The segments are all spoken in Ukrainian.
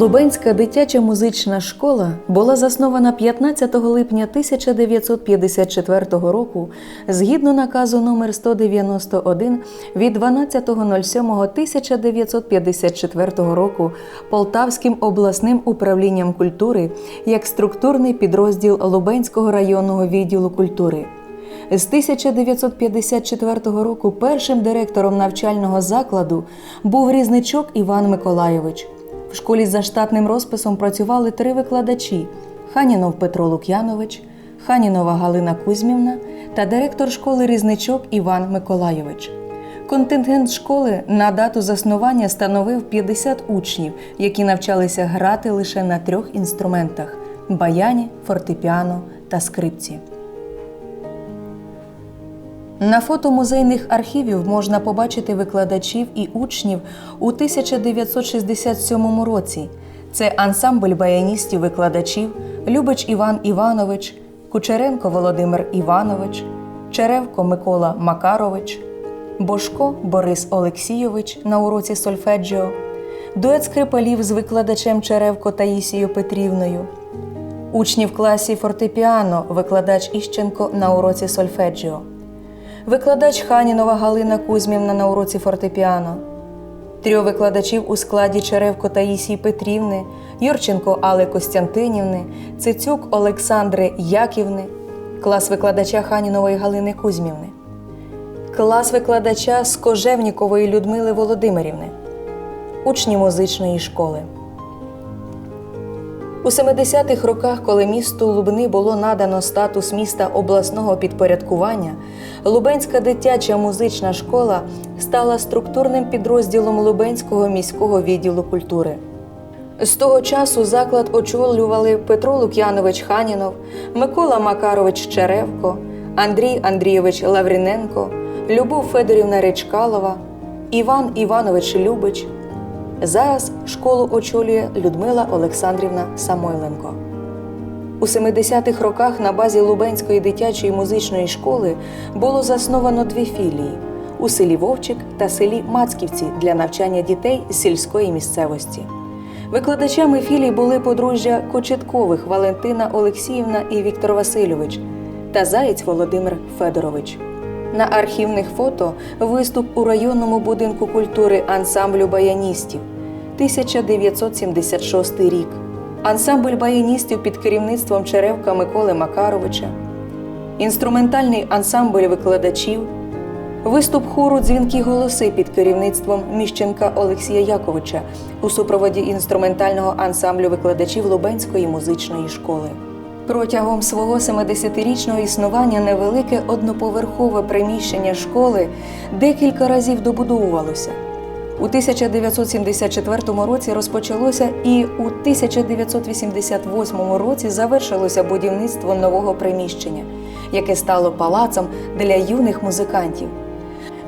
Лубенська дитяча музична школа була заснована 15 липня 1954 року згідно наказу номер 191 від 12.07.1954 року Полтавським обласним управлінням культури як структурний підрозділ Лубенського районного відділу культури. З 1954 року першим директором навчального закладу був різничок Іван Миколайович. В школі за штатним розписом працювали три викладачі: Ханінов Петро Лук'янович, Ханінова Галина Кузьмівна та директор школи різничок Іван Миколайович. Контингент школи на дату заснування становив 50 учнів, які навчалися грати лише на трьох інструментах баяні, фортепіано та скрипці. На фото музейних архівів можна побачити викладачів і учнів у 1967 році. Це ансамбль баяністів-викладачів Любич Іван Іванович, Кучеренко Володимир Іванович, Черевко Микола Макарович, Бошко Борис Олексійович на уроці сольфеджіо, дует скрипалів з викладачем Черевко Таїсією Петрівною, учні в класі фортепіано, викладач Іщенко на уроці сольфеджіо викладач Ханінова Галина Кузьмівна на уроці фортепіано, трьох викладачів у складі Черевко Таїсії Петрівни, Юрченко Алли Костянтинівни, Цицюк Олександри Яківни, клас викладача Ханінової Галини Кузьмівни, клас викладача Скожевнікової Людмили Володимирівни, учні музичної школи. У 70-х роках, коли місту Лубни було надано статус міста обласного підпорядкування, Лубенська дитяча музична школа стала структурним підрозділом Лубенського міського відділу культури. З того часу заклад очолювали Петро Лук'янович Ханінов, Микола Макарович Черевко, Андрій Андрійович Лавріненко, Любов Федорівна Речкалова, Іван Іванович Любич. Зараз школу очолює Людмила Олександрівна Самойленко. У 70-х роках на базі Лубенської дитячої музичної школи було засновано дві філії у селі Вовчик та селі Мацківці для навчання дітей з сільської місцевості. Викладачами філій були подружжя Кочеткових Валентина Олексіївна і Віктор Васильович та Заєць Володимир Федорович. На архівних фото виступ у районному будинку культури ансамблю баяністів 1976 рік. Ансамбль баяністів під керівництвом Черевка Миколи Макаровича, інструментальний ансамбль викладачів, виступ хору Дзвінкі голоси під керівництвом Міщенка Олексія Яковича у супроводі інструментального ансамблю викладачів Лубенської музичної школи. Протягом свого 70-річного існування невелике одноповерхове приміщення школи декілька разів добудовувалося. У 1974 році розпочалося і у 1988 році завершилося будівництво нового приміщення, яке стало палацом для юних музикантів.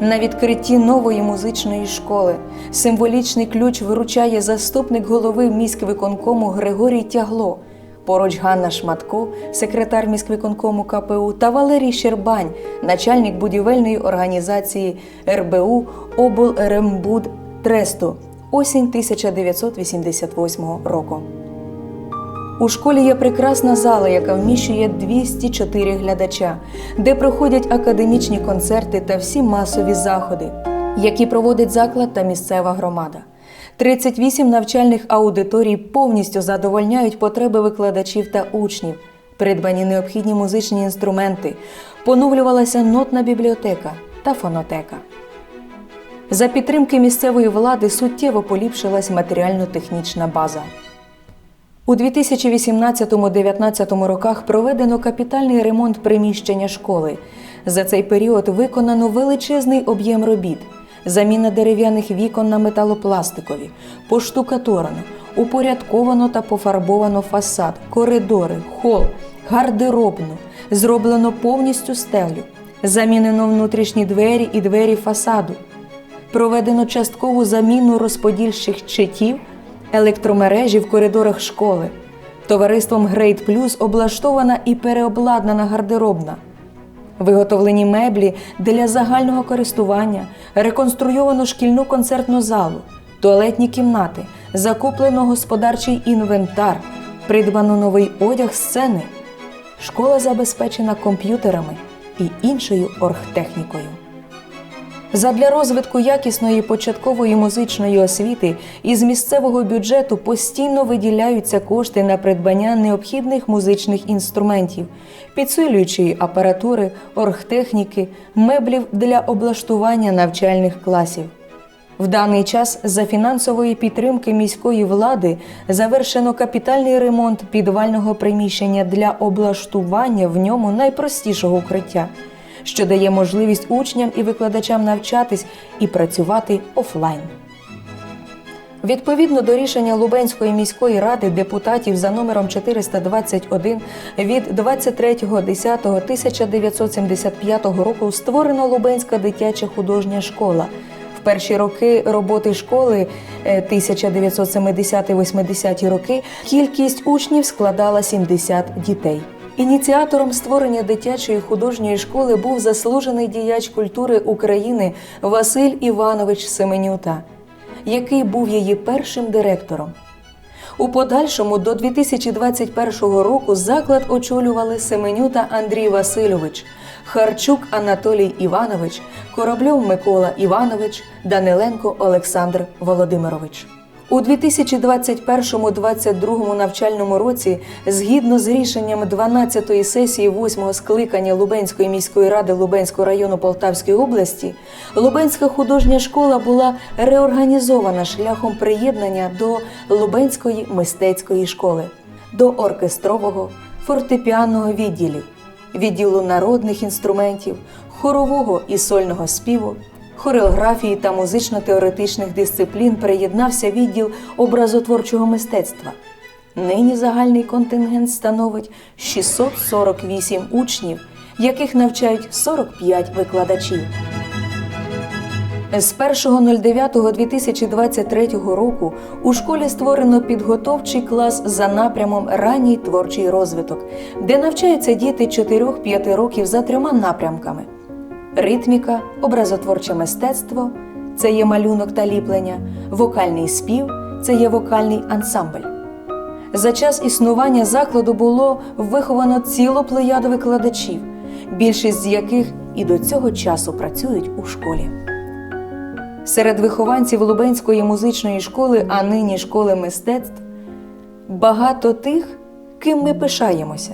На відкритті нової музичної школи символічний ключ виручає заступник голови міськвиконкому Григорій Тягло. Поруч Ганна Шматко, секретар міськвиконкому КПУ та Валерій Щербань, начальник будівельної організації РБУ облрембуд Тресту, осінь 1988 року. У школі є прекрасна зала, яка вміщує 204 глядача, де проходять академічні концерти та всі масові заходи, які проводить заклад та місцева громада. 38 навчальних аудиторій повністю задовольняють потреби викладачів та учнів, придбані необхідні музичні інструменти, поновлювалася нотна бібліотека та фонотека. За підтримки місцевої влади суттєво поліпшилась матеріально-технічна база. У 2018-2019 роках проведено капітальний ремонт приміщення школи. За цей період виконано величезний об'єм робіт заміна дерев'яних вікон на металопластикові, поштукатурено, упорядковано та пофарбовано фасад, коридори, хол, гардеробну, зроблено повністю стелю, замінено внутрішні двері і двері фасаду, проведено часткову заміну розподільчих щитів, електромережі в коридорах школи. Товариством Грейт Плюс облаштована і переобладнана гардеробна. Виготовлені меблі для загального користування, реконструйовано шкільну концертну залу, туалетні кімнати, закуплено господарчий інвентар, придбано новий одяг сцени. Школа забезпечена комп'ютерами і іншою оргтехнікою. Задля розвитку якісної початкової музичної освіти із місцевого бюджету постійно виділяються кошти на придбання необхідних музичних інструментів, підсилюючої апаратури, оргтехніки, меблів для облаштування навчальних класів. В даний час за фінансової підтримки міської влади завершено капітальний ремонт підвального приміщення для облаштування в ньому найпростішого укриття, що дає можливість учням і викладачам навчатись і працювати офлайн. Відповідно до рішення Лубенської міської ради депутатів за номером 421 від 23.10.1975 року створена Лубенська дитяча художня школа. В перші роки роботи школи е, 1970-80 роки кількість учнів складала 70 дітей. Ініціатором створення дитячої художньої школи був заслужений діяч культури України Василь Іванович Семенюта який був її першим директором. У подальшому до 2021 року заклад очолювали Семенюта Андрій Васильович, Харчук Анатолій Іванович, Корабльов Микола Іванович, Даниленко Олександр Володимирович. У 2021-2022 навчальному році, згідно з рішенням 12-ї сесії 8-го скликання Лубенської міської ради Лубенського району Полтавської області, Лубенська художня школа була реорганізована шляхом приєднання до Лубенської мистецької школи, до оркестрового, фортепіанного відділів, відділу народних інструментів, хорового і сольного співу хореографії та музично-теоретичних дисциплін приєднався відділ образотворчого мистецтва. Нині загальний контингент становить 648 учнів, яких навчають 45 викладачів. З 1.09.2023 року у школі створено підготовчий клас за напрямом ранній творчий розвиток, де навчаються діти 4-5 років за трьома напрямками: ритміка, образотворче мистецтво це є малюнок та ліплення, вокальний спів це є вокальний ансамбль. За час існування закладу було виховано цілу плеяду викладачів, більшість з яких і до цього часу працюють у школі. Серед вихованців Лубенської музичної школи, а нині школи мистецтв, багато тих, ким ми пишаємося.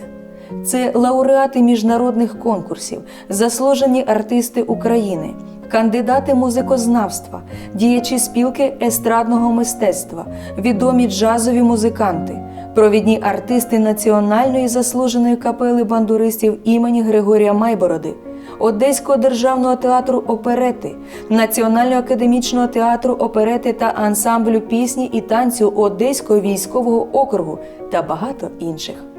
Це лауреати міжнародних конкурсів, заслужені артисти України, кандидати музикознавства, діячі спілки естрадного мистецтва, відомі джазові музиканти, провідні артисти Національної заслуженої капели бандуристів імені Григорія Майбороди. Одеського державного театру оперети, Національного академічного театру оперети та ансамблю пісні і танцю Одеського військового округу та багато інших.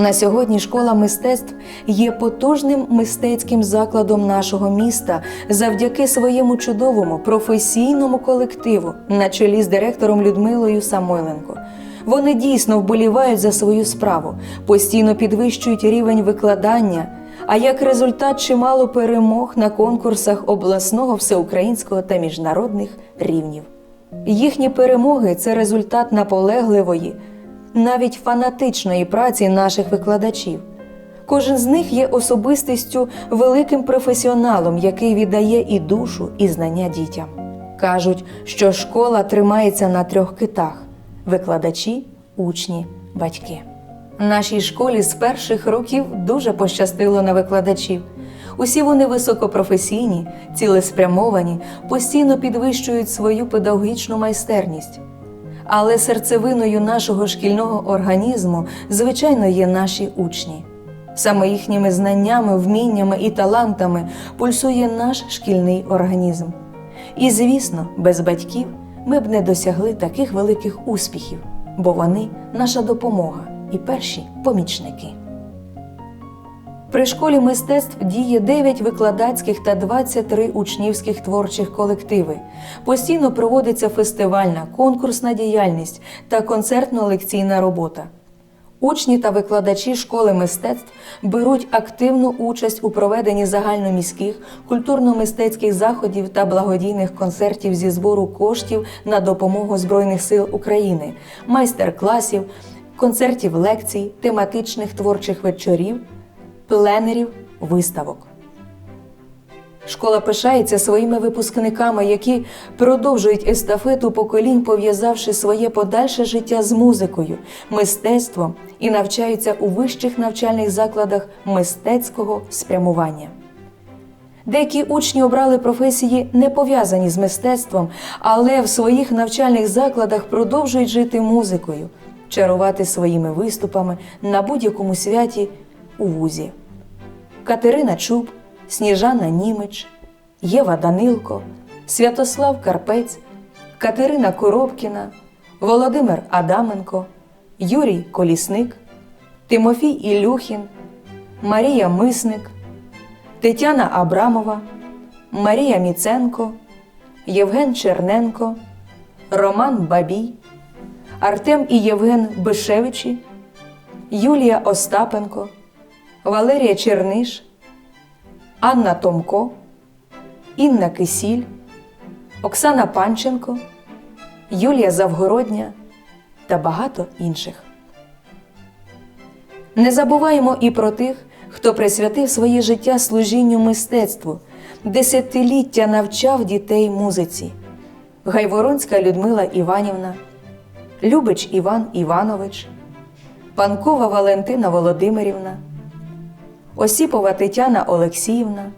На сьогодні школа мистецтв є потужним мистецьким закладом нашого міста завдяки своєму чудовому професійному колективу на чолі з директором Людмилою Самойленко. Вони дійсно вболівають за свою справу, постійно підвищують рівень викладання. А як результат чимало перемог на конкурсах обласного, всеукраїнського та міжнародних рівнів. Їхні перемоги це результат наполегливої, навіть фанатичної праці наших викладачів. Кожен з них є особистістю великим професіоналом, який віддає і душу, і знання дітям. Кажуть, що школа тримається на трьох китах: викладачі, учні, батьки. Нашій школі з перших років дуже пощастило на викладачів. Усі вони високопрофесійні, цілеспрямовані, постійно підвищують свою педагогічну майстерність. Але серцевиною нашого шкільного організму, звичайно, є наші учні. Саме їхніми знаннями, вміннями і талантами пульсує наш шкільний організм. І, звісно, без батьків ми б не досягли таких великих успіхів, бо вони наша допомога і перші помічники. При школі мистецтв діє 9 викладацьких та 23 учнівських творчих колективи. Постійно проводиться фестивальна, конкурсна діяльність та концертно-лекційна робота. Учні та викладачі школи мистецтв беруть активну участь у проведенні загальноміських культурно-мистецьких заходів та благодійних концертів зі збору коштів на допомогу Збройних сил України, майстер-класів, концертів лекцій, тематичних творчих вечорів, пленерів, виставок. Школа пишається своїми випускниками, які продовжують естафету поколінь, пов'язавши своє подальше життя з музикою, мистецтвом і навчаються у вищих навчальних закладах мистецького спрямування. Деякі учні обрали професії не пов'язані з мистецтвом, але в своїх навчальних закладах продовжують жити музикою, чарувати своїми виступами на будь-якому святі у вузі. Катерина Чуб, Сніжана Німич, Єва Данилко, Святослав Карпець, Катерина Коробкіна, Володимир Адаменко, Юрій Колісник, Тимофій Ілюхін, Марія Мисник, Тетяна Абрамова, Марія Міценко, Євген Черненко, Роман Бабій, Артем і Євген Бишевичі, Юлія Остапенко, Валерія Черниш, Анна Томко, Інна Кисіль, Оксана Панченко, Юлія Завгородня та багато інших. Не забуваємо і про тих, хто присвятив своє життя служінню мистецтву, десятиліття навчав дітей музиці. Гайворонська Людмила Іванівна, Любич Іван Іванович, Панкова Валентина Володимирівна, Осіпова Тетяна Олексіївна,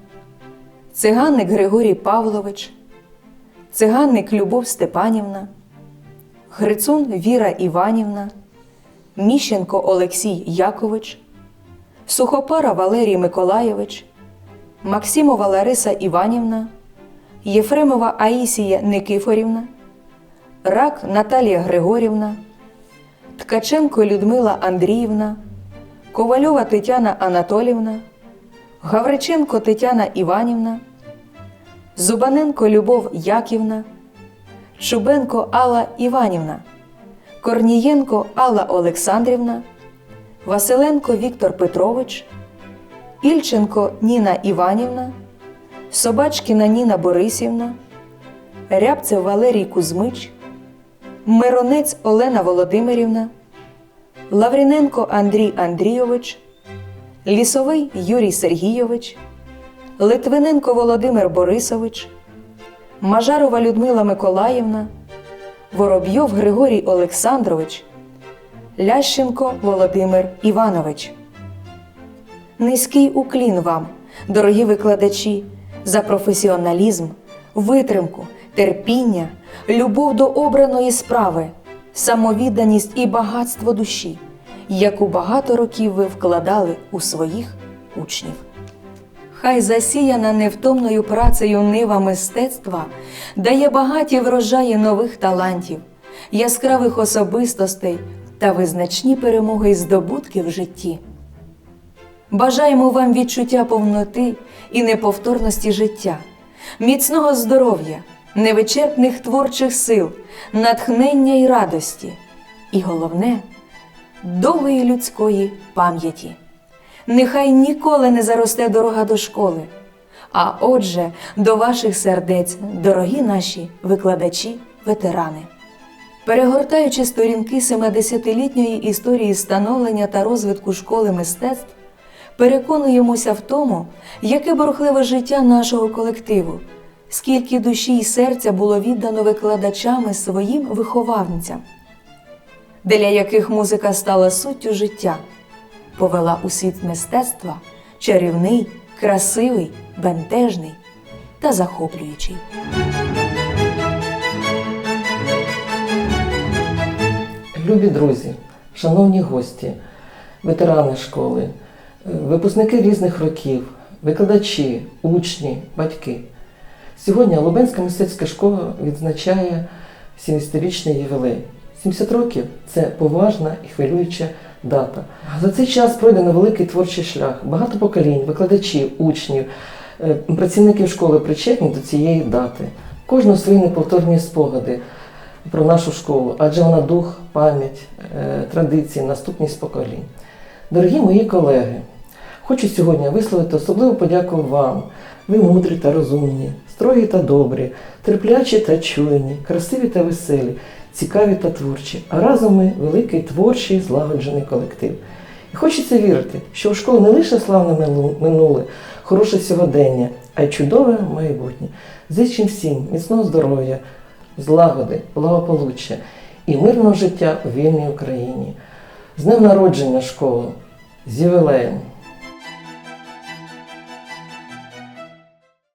циганник Григорій Павлович, циганник Любов Степанівна, Грицун Віра Іванівна, Міщенко Олексій Якович, Сухопара Валерій Миколайович, Максимова Лариса Іванівна, Єфремова Аїсія Никифорівна, Рак Наталія Григорівна, Ткаченко Людмила Андріївна, Ковальова Тетяна Анатолівна, Гавриченко Тетяна Іванівна, Зубаненко Любов Яківна, Чубенко Алла Іванівна, Корнієнко Алла Олександрівна, Василенко Віктор Петрович, Ільченко Ніна Іванівна, Собачкіна Ніна Борисівна, Рябцев Валерій Кузьмич, Миронець Олена Володимирівна, Лавріненко Андрій Андрійович, Лісовий Юрій Сергійович, Литвиненко Володимир Борисович, Мажарова Людмила Миколаївна, Воробйов Григорій Олександрович, Лященко Володимир Іванович. Низький уклін вам, дорогі викладачі, за професіоналізм, витримку, терпіння, любов до обраної справи, самовідданість і багатство душі, яку багато років ви вкладали у своїх учнів. Хай засіяна невтомною працею нива мистецтва дає багаті врожаї нових талантів, яскравих особистостей та визначні перемоги й здобутки в житті. Бажаємо вам відчуття повноти і неповторності життя, міцного здоров'я, невичерпних творчих сил, натхнення й радості, і головне довгої людської пам'яті. Нехай ніколи не заросте дорога до школи. А отже, до ваших сердець, дорогі наші викладачі, ветерани. Перегортаючи сторінки 70-літньої історії становлення та розвитку школи мистецтв, переконуємося в тому, яке бурхливе життя нашого колективу, скільки душі й серця було віддано викладачами своїм вихованцям, для яких музика стала суттю життя, повела у світ мистецтва чарівний, красивий, бентежний та захоплюючий. Любі друзі, шановні гості, ветерани школи, випускники різних років, викладачі, учні, батьки. Сьогодні Лубенська мистецька школа відзначає 70-річний ювілей. 70 років це поважна і хвилююча дата. За цей час пройдено великий творчий шлях. Багато поколінь, викладачів, учнів, е, працівників школи причетні до цієї дати. Кожного свої неповторні спогади. про нашу школу, адже вона дух, пам'ять, е, традиції, наступність поколінь. Дорогі мої колеги, хочу сьогодні висловити особливу подяку вам. Ви мудрі та розумні, строгі та добрі, терплячі та чуйні, красиві та веселі, цікаві та творчі, а разом ми великий творчий злагоджений колектив. І хочеться вірити, що у школі не лише славне минуле- хороше сьогодення, а й чудове майбутнє. Зичим всім міцного здоров'я, злагоди, благополуччя і мирного життя у вільній Україні. З днем народження школи, з ювілеєм!